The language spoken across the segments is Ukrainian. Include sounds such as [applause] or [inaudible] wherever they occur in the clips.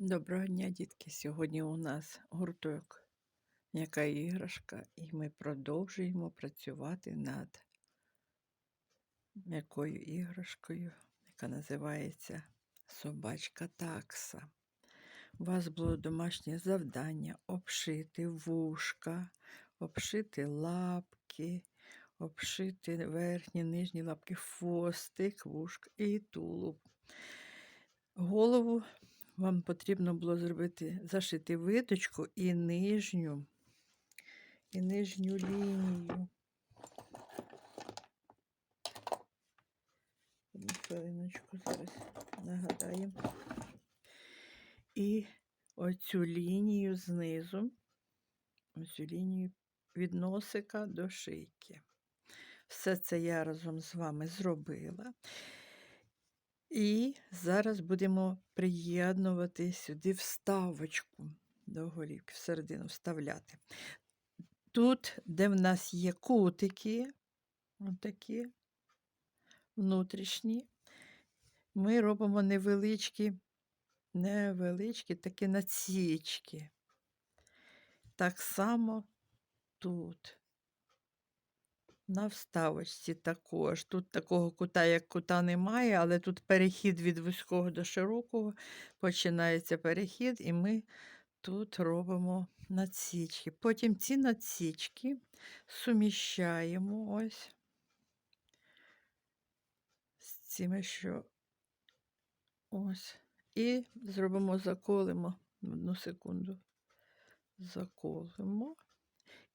Доброго дня, дітки! Сьогодні у нас гурток М'яка іграшка, і ми продовжуємо працювати над м'якою іграшкою, яка називається Собачка такса. У вас було домашнє завдання обшити вушка, обшити лапки, обшити верхні, нижні лапки, хвостик, вушка і тулуб. Голову вам потрібно було зробити, зашити виточку і нижню, і нижню лінію. Хвилиночку зараз нагадаємо. І оцю лінію знизу, оцю лінію від носика до шийки. Все це я разом з вами зробила. І зараз будемо приєднувати сюди вставочку до голівки, всередину вставляти. Тут, де в нас є кутики, отакі внутрішні, ми робимо невеличкі, невеличкі такі насічки. Так само тут. На вставочці також. Тут такого кута, як кута немає, але тут перехід від вузького до широкого, починається перехід, і ми тут робимо надсічки. Потім ці надсічки суміщаємо ось з цими, що ось. І зробимо, заколимо одну секунду. Заколимо.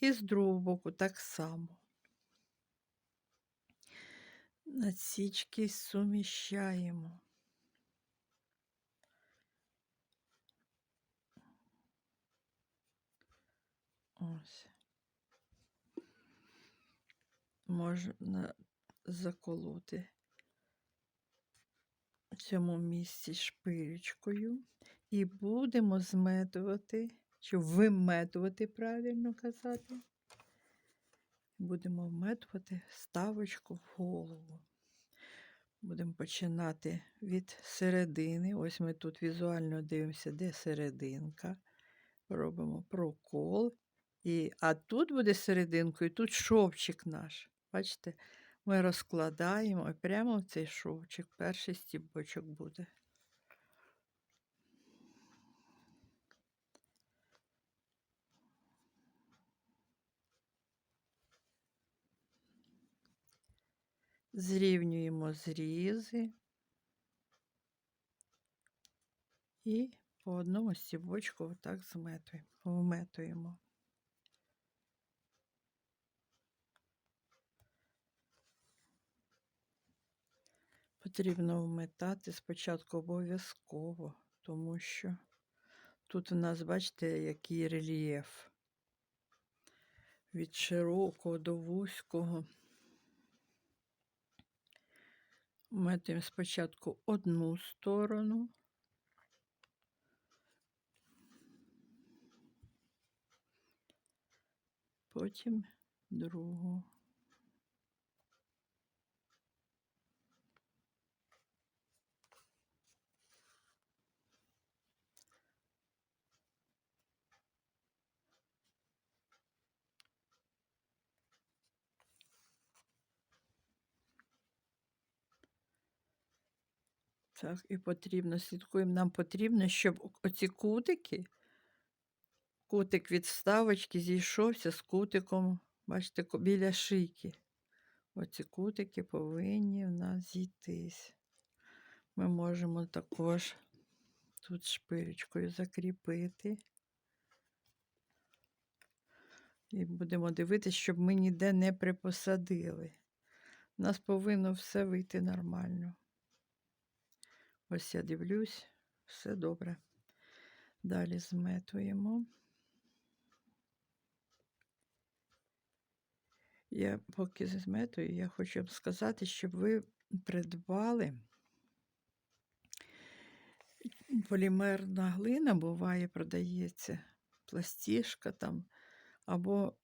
І з другого боку так само. Насічки суміщаємо. Ось. Можна заколоти в цьому місці шпилечкою і будемо зметувати, чи виметувати, правильно казати. Будемо вметувати ставочку в голову. Будемо починати від середини. Ось ми тут візуально дивимося, де серединка. Робимо прокол. І, А тут буде серединкою, тут шовчик наш. Бачите, ми розкладаємо прямо в цей шовчик, перший стібочок буде. Зрівнюємо зрізи і по одному стібочку отак зметуємо, вметуємо. Потрібно вметати спочатку обов'язково, тому що тут у нас, бачите, який рельєф від широкого до вузького. Метимо спочатку одну сторону. Потім другу. Так, і потрібно, слідкуємо, нам потрібно, щоб оці кутики, кутик від вставочки зійшовся з кутиком, бачите, біля шийки. Оці кутики повинні в нас зійтись. Ми можемо також тут шпилечкою закріпити. І будемо дивитися, щоб ми ніде не припосадили. У нас повинно все вийти нормально. Ось я дивлюсь, все добре. Далі зметуємо. Я поки зметую, я хочу вам сказати, щоб ви придбали полімерна глина, буває, продається пластішка там, або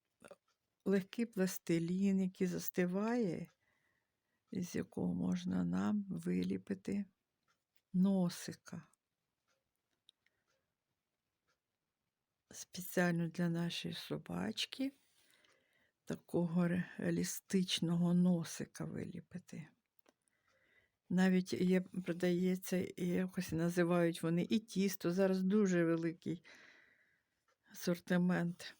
легкий пластилін, який застиває, із якого можна нам виліпити носика. спеціально для нашої собачки такого реалістичного носика виліпити. Навіть є, продається, якось називають вони і тісто. Зараз дуже великий асортимент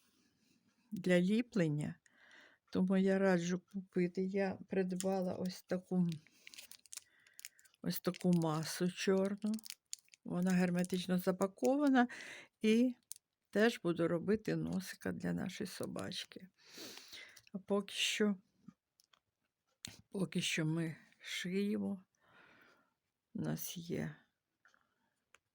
для ліплення. Тому я раджу купити. Я придбала ось таку ось таку масу чорну. Вона герметично запакована і теж буду робити носика для нашої собачки. А поки що, поки що ми шиємо. У нас є.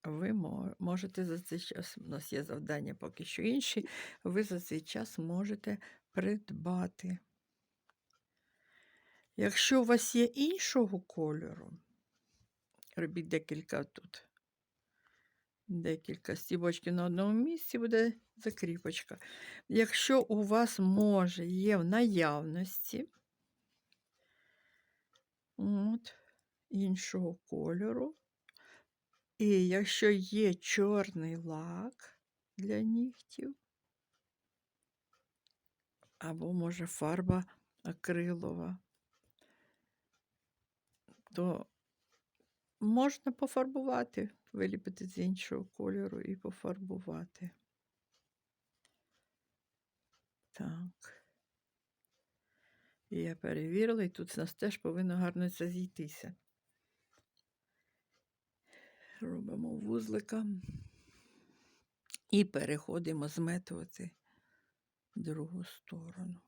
Ви можете за цей час, у нас є завдання поки що інші, ви за цей час можете придбати. Якщо у вас є іншого кольору, робіть декілька тут. Декілька стібочків на одному місці буде закріпочка. Якщо у вас може є в наявності от, іншого кольору, і якщо є чорний лак для нігтів, або може фарба акрилова, то можна пофарбувати, виліпити з іншого кольору і пофарбувати. Так. Я перевірила, і тут у нас теж повинно гарно зійтися. Робимо вузлика і переходимо зметувати другу сторону.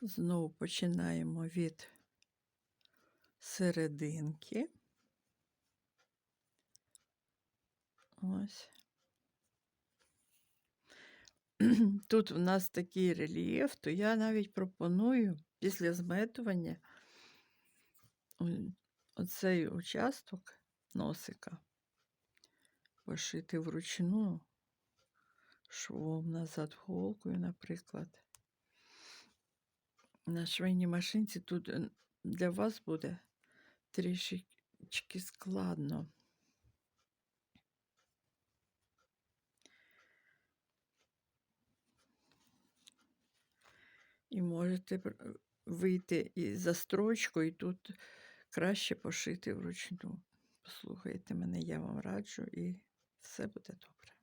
Знову починаємо від серединки. Ось. [clears throat] Тут у нас такий рельєф, то я навіть пропоную після зметування оцей участок носика пошити вручну швом назад голкою, наприклад. На швейній машинці тут е, для вас буде трішечки складно. І можете вийти і за строчку, і тут краще пошити вручну. Послухайте мене, я вам раджу, і все буде добре.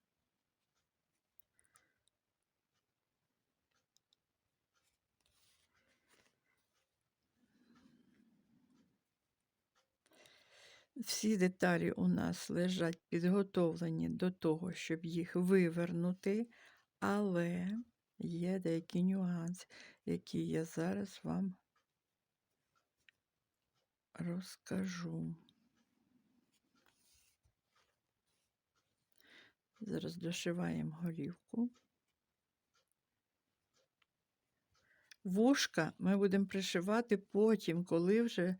Всі деталі у нас лежать підготовлені до того, щоб їх вивернути, але є деякі нюанси, які я зараз вам розкажу. Зараз дошиваємо голівку. Вушка ми будемо пришивати потім, коли вже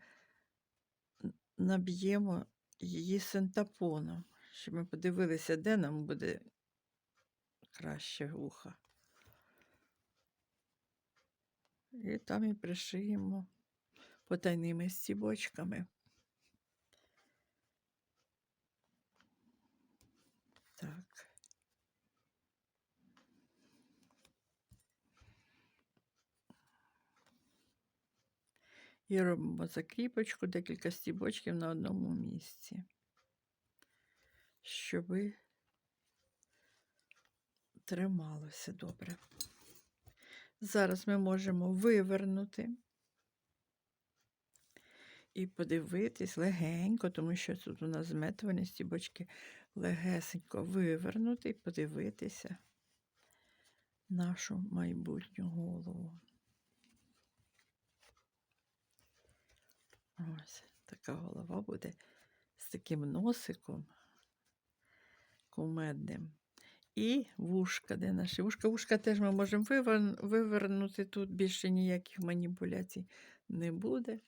наб'ємо її синтапоном, щоб ми подивилися, де нам буде краще вуха. І там і пришиємо потайними стібочками. Так. І робимо закріпочку, декілька стібочків на одному місці, щоб трималося добре. Зараз ми можемо вивернути і подивитись легенько, тому що тут у нас зметувані стібочки легесенько вивернути і подивитися нашу майбутню голову. Ось така голова буде з таким носиком кумедним. І вушка, де наші вушка. Вушка теж ми можемо вивернути. Тут більше ніяких маніпуляцій не буде.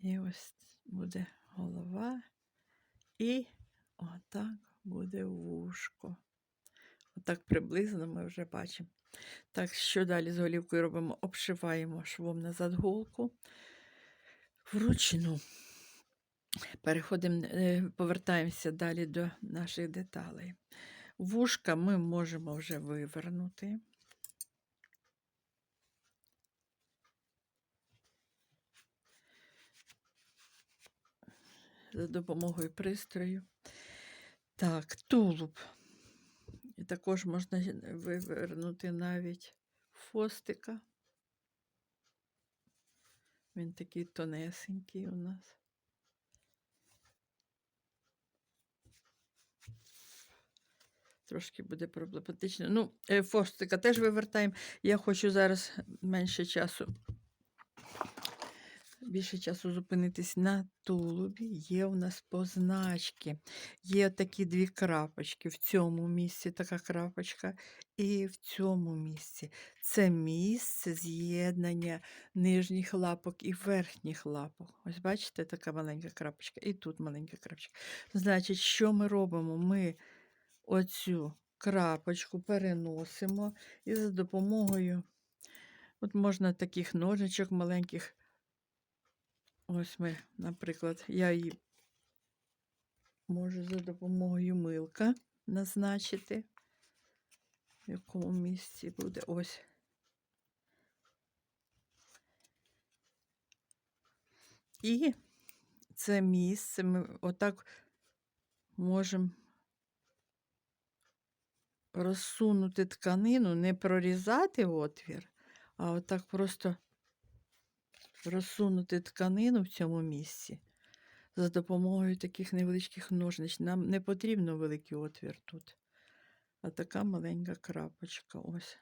І ось буде голова. І отак буде вушко. Так приблизно ми вже бачимо. Так, що далі з голівкою робимо? Обшиваємо швом назад голку вручну. Переходимо, е, повертаємося далі до наших деталей. Вушка ми можемо вже вивернути. За допомогою пристрою. Так, тулуб. І також можна вивернути навіть фостика. Він такий тонесенький у нас. Трошки буде проблематично. Ну, е, фостика теж вивертаємо. Я хочу зараз менше часу. Більше часу зупинитись на тулубі. Є у нас позначки. Є такі дві крапочки. В цьому місці така крапочка, і в цьому місці. Це місце з'єднання нижніх лапок і верхніх лапок. Ось бачите, така маленька крапочка, і тут маленька крапочка. Значить, що ми робимо? Ми оцю крапочку переносимо і за допомогою, от можна таких ножичок маленьких. Ось ми, наприклад, я її можу за допомогою милка назначити, в якому місці буде ось. І це місце ми отак можемо розсунути тканину, не прорізати отвір, а отак просто розсунути тканину в цьому місці за допомогою таких невеличких ножниць. Нам не потрібно великий отвір тут, а така маленька крапочка. Ось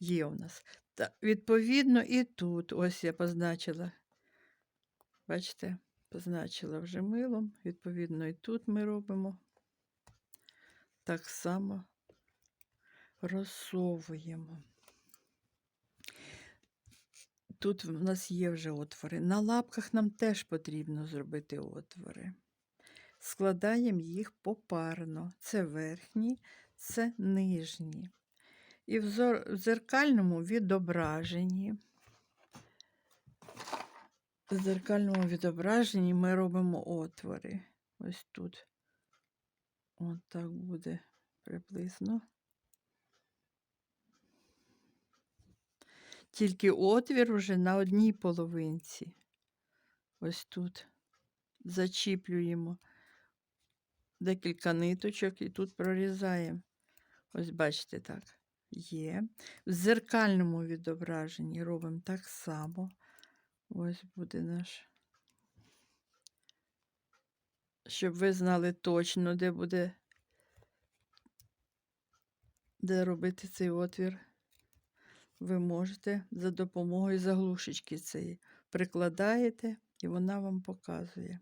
є у нас. Та, відповідно, і тут ось я позначила. Бачите, позначила вже милом. Відповідно, і тут ми робимо так само розсовуємо. Тут в нас є вже отвори. На лапках нам теж потрібно зробити отвори. Складаємо їх попарно. Це верхні, це нижні. І в дзеркальному відображенні. В дзеркальному відображенні ми робимо отвори. Ось тут. От так буде приблизно. Тільки отвір вже на одній половинці. Ось тут зачіплюємо декілька ниточок і тут прорізаємо. Ось бачите так. Є. В зеркальному відображенні робимо так само. Ось буде наш. Щоб ви знали точно, де буде, де робити цей отвір ви можете за допомогою заглушечки цієї прикладаєте, і вона вам показує.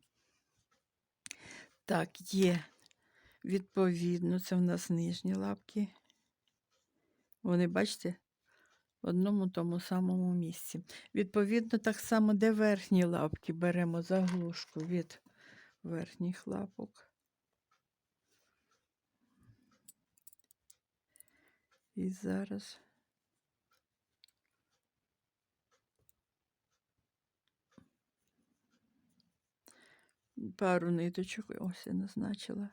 Так, є. Відповідно, це в нас нижні лапки. Вони, бачите, в одному тому самому місці. Відповідно, так само, де верхні лапки, беремо заглушку від верхніх лапок. І зараз. Пару ниточок, ось я назначила.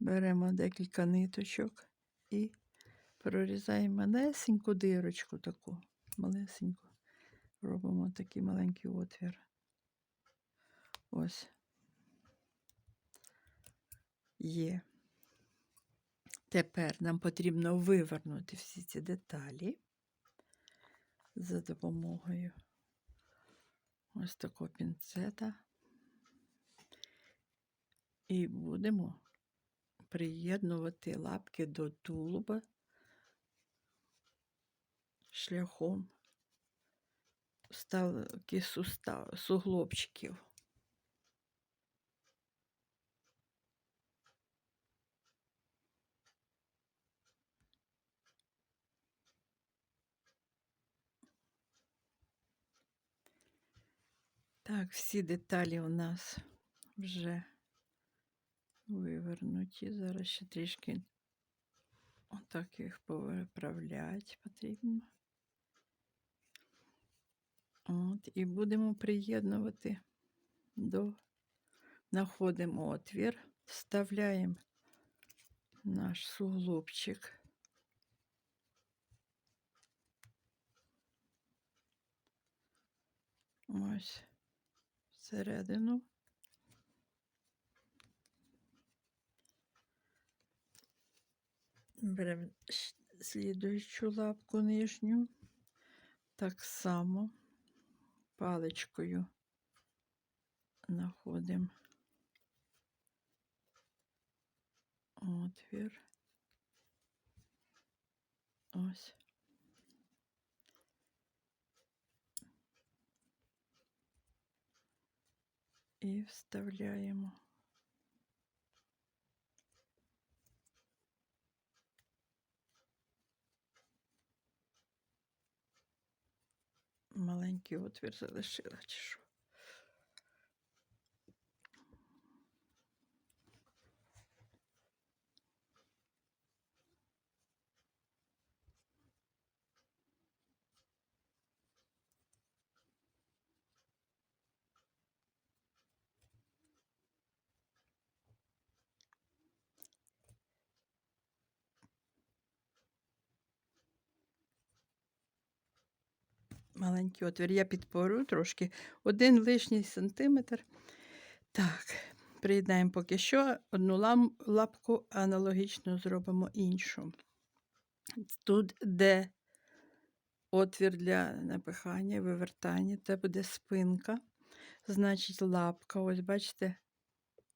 Беремо декілька ниточок і прорізаємо малесеньку дирочку таку, малесеньку. Робимо такий маленький отвір. Ось. Є. Тепер нам потрібно вивернути всі ці деталі за допомогою ось такого пінцета. І будемо приєднувати лапки до тулуба шляхом вставки сустав, суглобчиків. Так, всі деталі у нас вже вивернуті. Зараз ще трішки так їх повиправляти потрібно. От, і будемо приєднувати до знаходимо отвір, вставляємо наш суглобчик. Ось всередину. Беремо слідуючу лапку нижню. Так само паличкою знаходимо отвір. Ось. І вставляємо. Маленький отвір залишила, чи що? Маленький отвір. Я підпорю трошки. Один лишній сантиметр. Так, приєднаємо поки що одну лапку, аналогічно зробимо іншу. Тут, де отвір для напихання, вивертання, це буде спинка. Значить, лапка, ось бачите,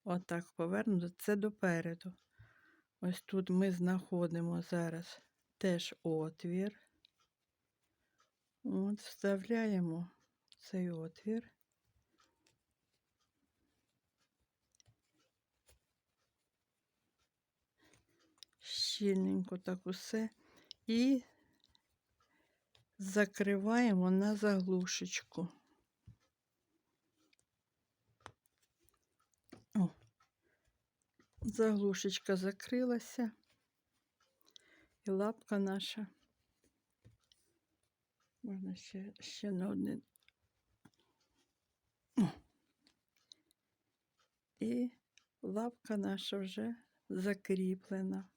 отак повернуто, це допереду. Ось тут ми знаходимо зараз теж отвір. От, вставляємо цей отвір. Щільненько так усе. І закриваємо на заглушечку. О, заглушечка закрилася. І лапка наша. Можна ще, ще на один. І лапка наша вже закріплена.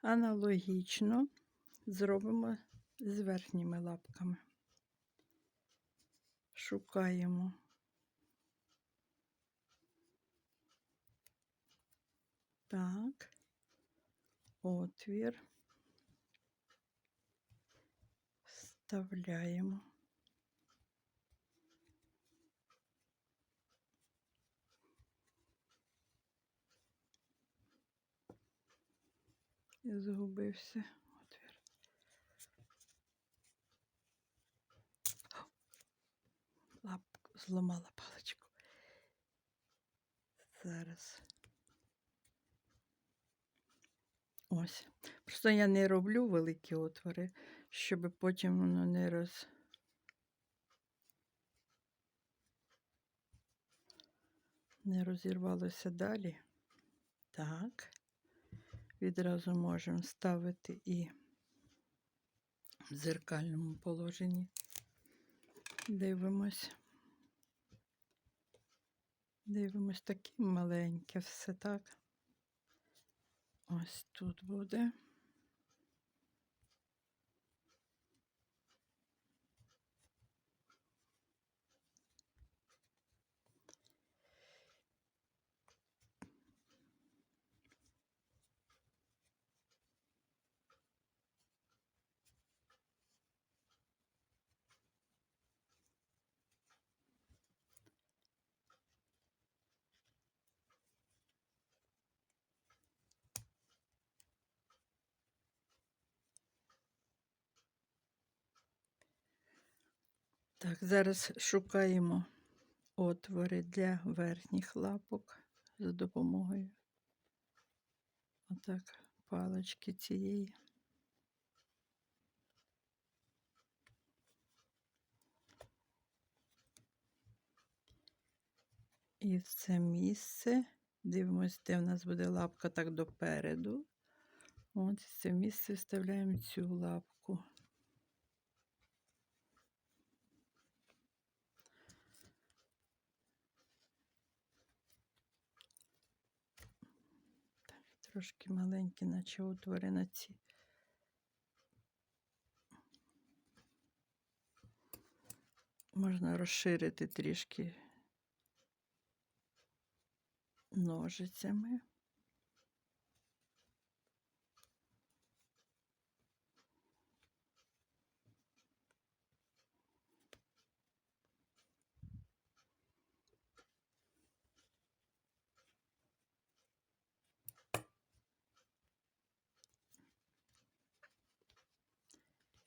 Аналогічно зробимо з верхніми лапками. Шукаємо. Так, отвір. Вставляємо. І загубився отвір. Зламала паличку. Зараз. Ось. Просто я не роблю великі отвори, щоб потім воно не роз. Не розірвалося далі. Так. Відразу можемо ставити і в дзеркальному положенні. Дивимось. Дивимось таке маленьке все так. Ось тут буде. Так, зараз шукаємо отвори для верхніх лапок за допомогою отак палички цієї. І в це місце дивимось, де в нас буде лапка так допереду. От в це місце вставляємо цю лапку. Так, трошки маленькі, наче отвори на ці. Можна розширити трішки ножицями.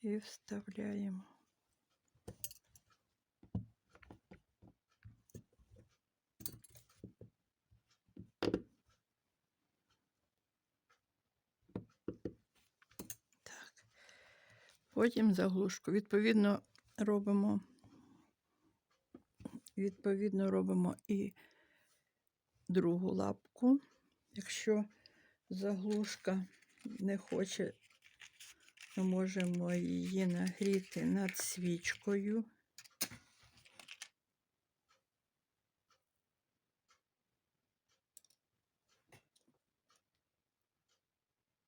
І вставляємо. Так. Потім заглушку. Відповідно, робимо, відповідно, робимо і другу лапку. Якщо заглушка не хоче, ми можемо її нагріти над свічкою.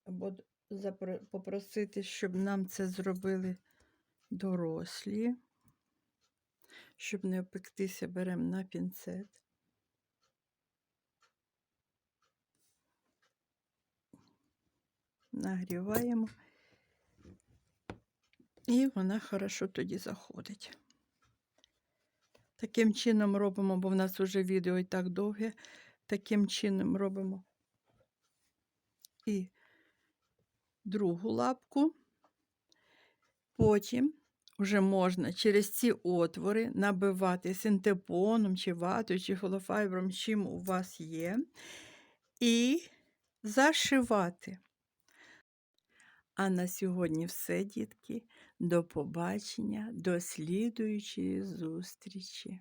Або попросити, щоб нам це зробили дорослі. Щоб не опектися, беремо на пінцет. Нагріваємо. І вона хорошо тоді заходить. Таким чином робимо, бо в нас вже відео і так довге. Таким чином робимо і другу лапку. Потім вже можна через ці отвори набивати синтепоном, чи ватою, чи холофайбром, чим у вас є, і зашивати. А на сьогодні все, дітки. До побачення, до слідуючої зустрічі.